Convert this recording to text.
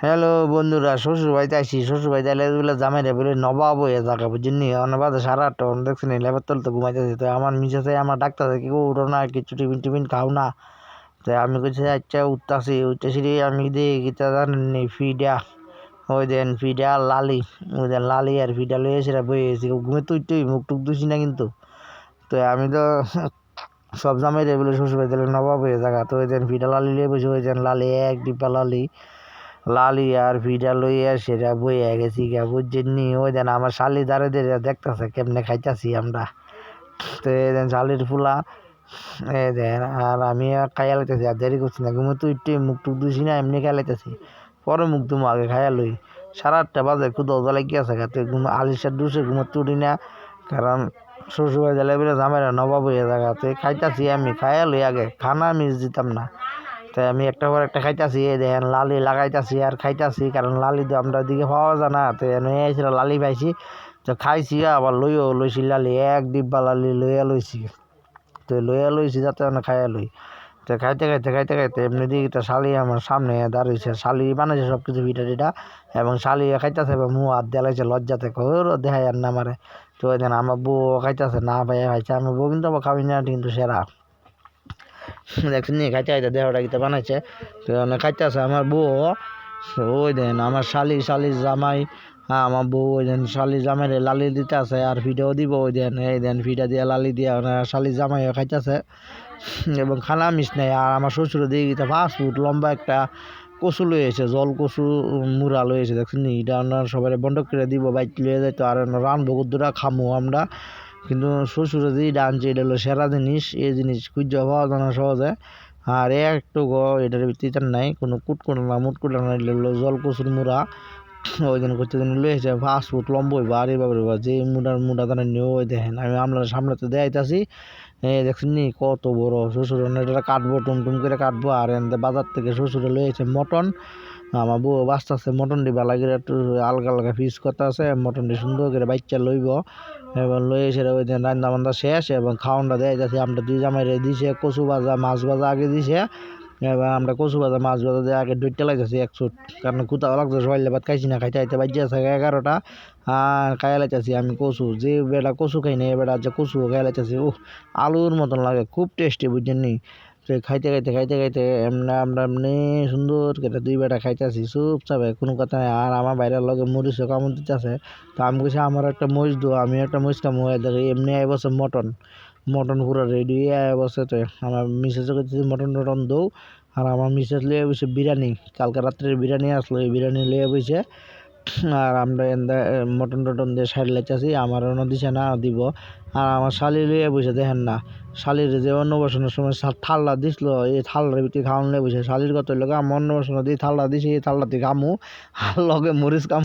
Hello বন্ধুরা শ্বশুর বাড়িতে আসি। শ্বশুর বাড়িতে এলে বলে জামাই রে বলে নবাব হয়ে থাকা বুঝিনি অনেক বাদে সারা অনেক দেখছি না? লেবার তল তো ঘুমাইতেছি। তো আমার মিসেসে আমার ডাক্তার কি উঠো না, কিছু টিফিন টিফিন খাও না। তো আমি কইছি আচ্ছা উঠতাছি। উঠতেছি আমি দেখি গীতা জানি ফিডা। ওই দেন ফিডা লালি, ওই দেন লালি আর ফিডা লয়ে সেটা বয়ে গেছি। ঘুমে তুই তুই মুখ টুক দুছি না কিন্তু। তো আমি তো সব জামাই রে বলে শ্বশুর বাড়িতে নবাব হয়ে থাকা তো ওই দেন ফিডা লালি লিয়ে বসে, ওই দেন লালি, এক ডিব্বা লালি। লালি আর ভিডা লইয়া সেটা বইয়া গেছি গা বুঝছেননি ওই দেন আমার শালি দাঁড়ে দাঁড়িয়ে দেখতেছে কেমনে খাইতাছি আমরা। তো এই দেন শালির ফুলা এ দেন আর আমি খাইয়া লাইতেছি, আর দেরি করছি না ঘুমে তুই একটু মুখ টুক দুছি না, এমনি খাইয়া লাইতেছি। পরে মুখ তুমি আগে খাইয়া লই। সারা আটটা বাজে খুদ জ্বালাই কি আছে তুই ঘুম আলিশার ডুসে ঘুমোতে উঠি না, কারণ শ্বশুরবাড়ি জ্বালাই বেড়ে জামাইরা নবাব হয়ে থাকা তুই খাইতাছি আমি, খাইয়া লই আগে, খানা মিস দিতাম না। তাই আমি একটা পর একটা খাইতাছি দেখেন লালি লাগাইতাছি আর খাইতাছি, কারণ লালি তো আমরা দিকে পাওয়া যায় না। তো এনে এসেছিল লালি পাইছি, তো খাইছি, আবার লইও লইছি লালি, এক ডিব্বা লালি লইয়া লইছি। তো লইয়া লইছি যাতে আমি খাইয়া লই। তো খাইতে খাইতে খাইতে খাইতে এমনি দিকে তো শালি আমার সামনে দাঁড়িয়েছে শালি বানাইছে সব কিছু পিঠা টিটা, এবং শালি খাইতেছে, এবং মুখ হাত দেলাইছে লজ্জাতে কর দেখাই আর না মারে। তো ওই আমার বউ খাইতেছে, না ভাই খাইছে আমার বউ কিন্তু আবার খাবি না, কিন্তু সেরা। দেখছেন নি, খাইতে খাইতে দেহটা বানাইছে। তো খাইতে আছে আমার বউ। ওই দেন আমার শালি শালি জামাই হ্যাঁ আমার বউ, ওই দেন শালি জামাইরে লালি দিতে আছে আর ভিডিও দিব ওই দেন, এই দেন ভিডিও দিয়ে লালি দিয়ে শালি জামাইও খাইতেছে। এবং খানা মিস নেই, আর আমার শ্বশুর দিয়ে গীতা ফাস্ট ফুড লম্বা একটা কচু লয়েছে জল কচু মুড়া লয়েছে দেখছেন নি, এটা আমরা সবাই বন্ধ করে দিব, বাইক লয়ে যাইতো, আর রানবো কদ্দুরা খামো আমরা। কিন্তু শ্বশুরে যে ডানছে এটা হলো সেরা জিনিস এই জিনিস খুঁজে পাওয়া যায় না সহজে। আর একটু গ, এটার ভিত্তিতে নাই, কোনো কুটকুটো না, মুটকুটো না হলো জল কচুর মুড়া। ওই দিন করতে দিন লইছে ফাস্ট ফুড লম্বই বাড়ি আর বা যে মুডার মুডা দানা নিয়েও ওই দেখেন, আমি আপনার সামনে তো দেখাইতাছি এই দেখছেন নি কত বড় শ্বশুর এটা কাটবো টুমটুম করে কাটবো, আর এনতে বাজার থেকে শ্বশুরে লয়েছে মটন। আমার বউ বাঁচতেছে মটনটি ভালো করে একটু আলগা আলগা পিস করতে আছে, মটনটি সুন্দর করে বাচ্চা লইব। এবং লই এসে ওই দিন রান্না বান্না শেষ, এবং খাওয়ানটা দেয় যাচ্ছে আমরা দুই জামাই দিছে, কচু ভাজা, মাছ ভাজা আগে দিছে এবার আমরা কচু ভাজা মাছ ভাজা দিয়ে আগে দুইটা লাগতেছি এক সুট কারণ কোথাও লাগছে, সবাই ভাত খাইছি না, খাইতে খাইতে বাজ্যে আছে এগারোটা। আর খাইয়া লাইতেছি আমি কচু, যে বেটা কচু খাই না এবার যে কচু খাইয়া লাইতেছি ও আলুর মতন লাগে, খুব টেস্টি বুঝছেন নি? তো খাইতে খাইতে খাইতে খাইতে এমনি আমরা এমনি সুন্দর করে দুই বেটা খাইতেছি, চুপচাপ, কোনো কথা নাই। আর আমার বাইরের লগে মরিচও কামড় দিতেছে। তো আমি কইছি, আমার একটা মরিচ দো আমি একটা মরিচ কামড় দেখি এমনি বসে মটন। মটন পুরো রেডি আই বসে তো। আমার করতেছি মটন টটন দৌ আর আমার মিসেস লিয়ে বসে বিরিয়ানি, কালকে রাত্রের বিরিয়ানি আসলো, এই বিরিয়ানি লিয়ে বসে, আর আমরা এন্দা মটন টটন দিয়ে সাইড লাইতেছি আমার অন্য দিছে না দিব। আর আমার শালি লিয়ে বসে দেখেন না, শালির যে অন্নপ্রাশনের সময় থাল্লা দিছিল, এই থাল্লার ভিতরে খাওয়ান লিয়ে বসে, শালির কত লোক আমার অন্নপ্রাশন দিয়ে থাল্লা দিছে, এই থাল্লাতে খামু আর লগে মরিচ কাম